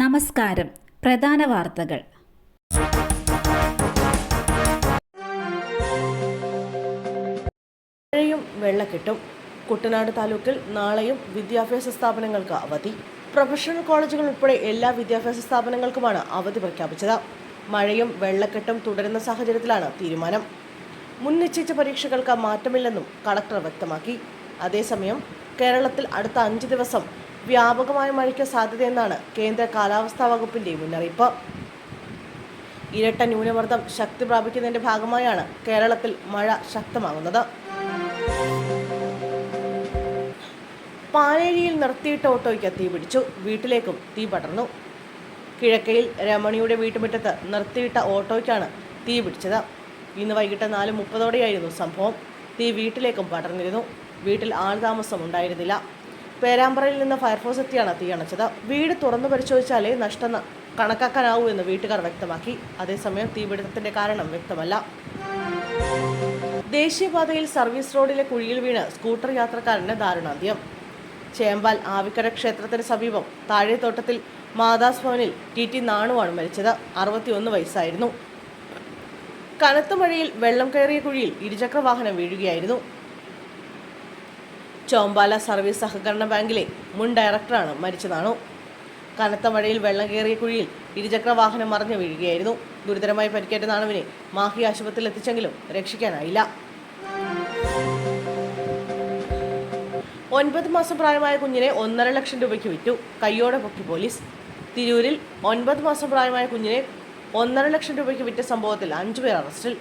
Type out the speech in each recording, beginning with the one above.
നമസ്കാരം. പ്രധാന വാർത്തകൾ. മഴയും വെള്ളക്കെട്ടും. കുട്ടനാട് താലൂക്കിൽ നാളെയും വിദ്യാഭ്യാസ സ്ഥാപനങ്ങൾക്ക് അവധി. പ്രൊഫഷണൽ കോളേജുകൾ ഉൾപ്പെടെ എല്ലാ വിദ്യാഭ്യാസ സ്ഥാപനങ്ങൾക്കുമാണ് അവധി പ്രഖ്യാപിച്ചത്. മഴയും വെള്ളക്കെട്ടും തുടരുന്ന സാഹചര്യത്തിലാണ് തീരുമാനം. മുൻ നിശ്ചയിച്ച പരീക്ഷകൾക്ക് മാറ്റമില്ലെന്നും കളക്ടർ വ്യക്തമാക്കി. അതേസമയം കേരളത്തിൽ അടുത്ത അഞ്ച് ദിവസം വ്യാപകമായ മഴയ്ക്ക് സാധ്യതയെന്നാണ് കേന്ദ്ര കാലാവസ്ഥാ വകുപ്പിന്റെ മുന്നറിയിപ്പ്. ഇരട്ട ന്യൂനമർദ്ദം ശക്തി പ്രാപിക്കുന്നതിന്റെ ഭാഗമായാണ് കേരളത്തിൽ മഴ ശക്തമാകുന്നത്. പാനേരിയിൽ നിർത്തിയിട്ട ഓട്ടോയ്ക്ക് തീ പിടിച്ചു. വീട്ടിലേക്കും തീ പടർന്നു. കിഴക്കയിൽ രമണിയുടെ വീട്ടുമുറ്റത്ത് നിർത്തിയിട്ട ഓട്ടോയ്ക്കാണ് തീ പിടിച്ചത്. ഇന്ന് വൈകിട്ട് നാല് മുപ്പതോടെയായിരുന്നു സംഭവം. തീ വീട്ടിലേക്കും പടർന്നിരുന്നു. വീട്ടിൽ ആൾതാമസം ഉണ്ടായിരുന്നില്ല പേരാമ്പ്രയിൽ നിന്ന് ഫയർഫോഴ്സ് എത്തിയാണ് തീയണച്ചത് വീട് തുറന്നു പരിശോധിച്ചാലേ നഷ്ടം കണക്കാക്കാനാവൂ എന്ന് വീട്ടുകാർ വ്യക്തമാക്കി. അതേസമയം തീപിടുത്തത്തിന്റെ കാരണം വ്യക്തമല്ല. ദേശീയപാതയിൽ സർവീസ് റോഡിലെ കുഴിയിൽ വീണ് സ്കൂട്ടർ യാത്രക്കാരന് ദാരുണാന്ത്യം. ചേമ്പാൽ ആവിക്കര ക്ഷേത്രത്തിന് സമീപം താഴെത്തോട്ടത്തിൽ മാതാസ് ഭവനിൽ ടി ടി നാണുവാണ് മരിച്ചത്. അറുപത്തിയൊന്ന് വയസ്സായിരുന്നു. കനത്ത മഴയിൽ വെള്ളം കയറിയ കുഴിയിൽ ഇരുചക്ര വാഹനം വീഴുകയായിരുന്നു. ചോമ്പാല സർവീസ് സഹകരണ ബാങ്കിലെ മുൻ ഡയറക്ടറാണ് മരിച്ചതാണു. കനത്ത മഴയിൽ വെള്ളം കയറിയ കുഴിയിൽ ഇരുചക്ര വാഹനം മറിഞ്ഞു വീഴുകയായിരുന്നു. ഗുരുതരമായി പരിക്കേറ്റ നാണുവിനെ മാഹി ആശുപത്രിയിൽ എത്തിച്ചെങ്കിലും രക്ഷിക്കാനായില്ല. ഒൻപത് മാസം പ്രായമായ കുഞ്ഞിനെ ഒന്നര ലക്ഷം രൂപയ്ക്ക് വിറ്റു. കയ്യോടെ പൊക്കി പോലീസ്. തിരൂരിൽ ഒൻപത് മാസം പ്രായമായ കുഞ്ഞിനെ ഒന്നര ലക്ഷം രൂപയ്ക്ക് വിറ്റ സംഭവത്തിൽ അഞ്ചുപേർ അറസ്റ്റിൽ.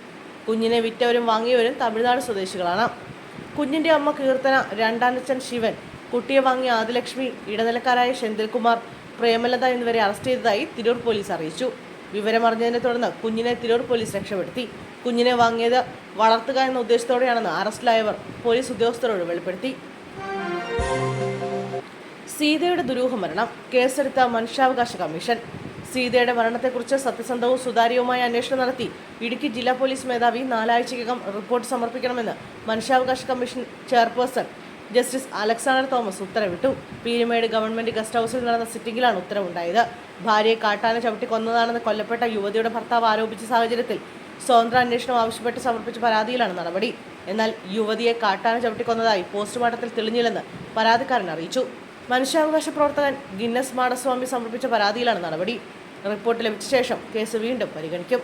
കുഞ്ഞിനെ വിറ്റവരും വാങ്ങിയവരും തമിഴ്നാട് സ്വദേശികളാണ്. കുഞ്ഞിന്റെ അമ്മ കീർത്തന രണ്ടാനച്ചൻ ശിവൻ കുട്ടിയെ വാങ്ങിയ ആദിലക്ഷ്മി ഇടനിലക്കാരായ സെന്തിൽകുമാർ പ്രേമലത എന്നിവരെ അറസ്റ്റ് ചെയ്തതായി തിരൂർ പോലീസ് അറിയിച്ചു. വിവരമറിഞ്ഞതിനെ തുടർന്ന് കുഞ്ഞിനെ തിരൂർ പോലീസ് രക്ഷപ്പെടുത്തി. കുഞ്ഞിനെ വാങ്ങിയത് വളർത്തുക എന്ന ഉദ്ദേശത്തോടെയാണെന്ന് അറസ്റ്റിലായവർ പോലീസ് ഉദ്യോഗസ്ഥരോട് വെളിപ്പെടുത്തി. സീതയുടെ ദുരൂഹമരണം കേസെടുത്ത മനുഷ്യാവകാശ കമ്മീഷൻ സീതയുടെ മരണത്തെക്കുറിച്ച് സത്യസന്ധവും സുതാര്യവുമായ അന്വേഷണം നടത്തി ഇടുക്കി ജില്ലാ പോലീസ് മേധാവി നാലാഴ്ചയ്ക്കകം റിപ്പോർട്ട് സമർപ്പിക്കണമെന്ന് മനുഷ്യാവകാശ commission chairperson justice Alexander Thomas ഉത്തരവിട്ടു. പീരുമേട് ഗവൺമെന്റ് ഗസ്റ്റ് ഹൗസിൽ നടന്ന സിറ്റിംഗിലാണ് ഉത്തരവുണ്ടായത്. ഭാര്യയെ കാട്ടാന ചവിട്ടി കൊന്നതാണെന്ന് കൊല്ലപ്പെട്ട യുവതിയുടെ ഭർത്താവ് ആരോപിച്ച സാഹചര്യത്തിൽ സ്വതന്ത്ര അന്വേഷണം ആവശ്യപ്പെട്ട് സമർപ്പിച്ച പരാതിയിലാണ് നടപടി. എന്നാൽ യുവതിയെ കാട്ടാന ചവിട്ടിക്കൊന്നതായി പോസ്റ്റ്മോർട്ടത്തിൽ തെളിഞ്ഞില്ലെന്ന് പരാതിക്കാരൻ അറിയിച്ചു. മനുഷ്യാവകാശ പ്രവർത്തകൻ ഗിന്നസ് മാടസ്വാമി സമർപ്പിച്ച പരാതിയിലാണ് നടപടി. റിപ്പോർട്ട് ലഭിച്ച ശേഷം കേസ് വീണ്ടും പരിഗണിക്കും.